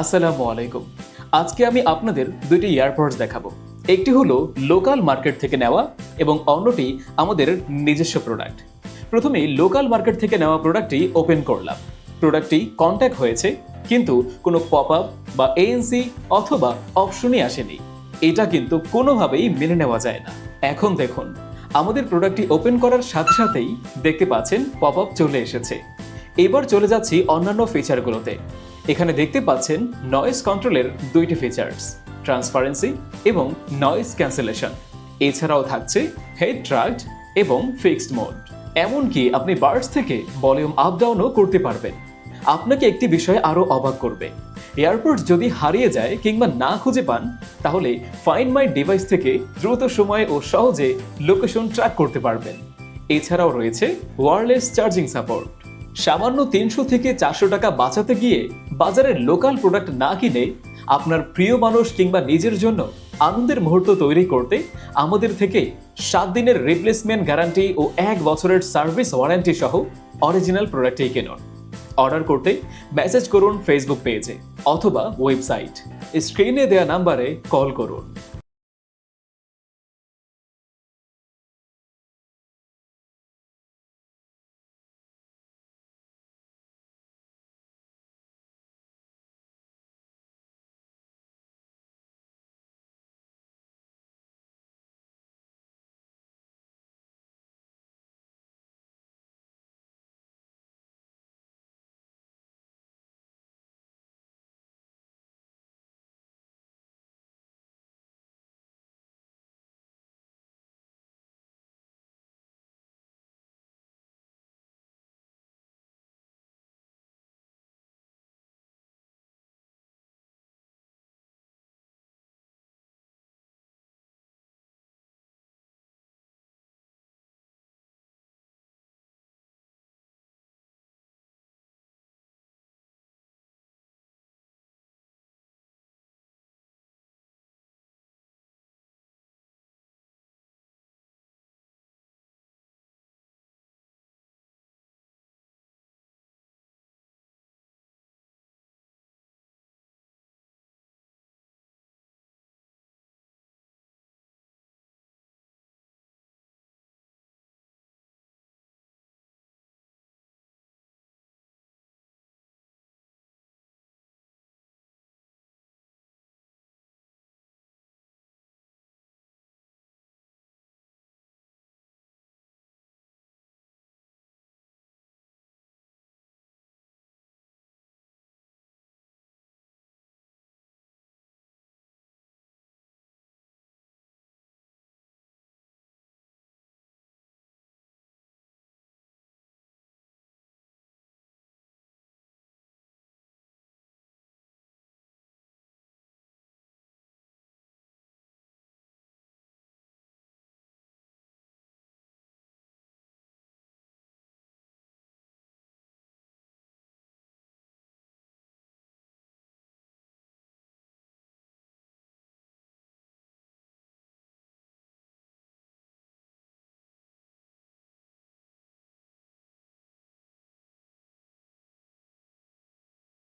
আসসালামু আলাইকুম। আজকে আমি আপনাদের দুইটি ইয়ারপডস দেখাবো। একটি হলো লোকাল মার্কেট থেকে নেওয়া এবং অন্যটি আমাদের নিজস্ব প্রোডাক্ট। প্রথমে লোকাল মার্কেট থেকে নেওয়া প্রোডাক্টটি ওপেন করলাম। প্রোডাক্টটি কন্ট্যাক্ট হয়েছে, কিন্তু কোনো পপ আপ বা এএনসি অথবা অপশনই আসেনি। এটা কিন্তু কোনোভাবেই মেনে নেওয়া যায় না। এখন দেখুন, আমাদের প্রোডাক্টটি ওপেন করার সাথে সাথেই দেখতে পাচ্ছেন পপ আপ চলে এসেছে। এবার চলে যাচ্ছি অন্যান্য ফিচারগুলোতে। এখানে দেখতে পাচ্ছেন নয়েজ কন্ট্রোলের দুইটি ফিচার্স ট্রান্সপারেন্সি এবং নয়েজ ক্যান্সেলেশন এছাড়াও থাকছে হেড ট্রাক্ট এবং ফিক্সড মোড এমনকি আপনি বার্ডস থেকে ভলিউম আপ ডাউনও করতে পারবেন। আপনাকে একটি বিষয় আরও অবাক করবে। এয়ারপোর্ট যদি হারিয়ে যায় কিংবা না খুঁজে পান, তাহলে ফাইন মাই ডিভাইস থেকে দ্রুত সময়ে ও সহজে লোকেশন ট্র্যাক করতে পারবেন। এছাড়াও রয়েছে ওয়ারলেস চার্জিং সাপোর্ট সামান্য তিনশো থেকে চারশো টাকা বাঁচাতে গিয়ে বাজারের লোকাল প্রোডাক্ট না কিনে আপনার প্রিয় মানুষ কিংবা নিজের জন্য আনন্দের মুহূর্ত তৈরি করতে আমাদের থেকে সাত দিনের রিপ্লেসমেন্ট গ্যারান্টি ও এক বছরের সার্ভিস ওয়ারেন্টি সহ অরিজিনাল প্রোডাক্টই কিনুন। অর্ডার করতে মেসেজ করুন ফেসবুক পেজে অথবা ওয়েবসাইট স্ক্রিনে দেওয়া নাম্বারে কল করুন।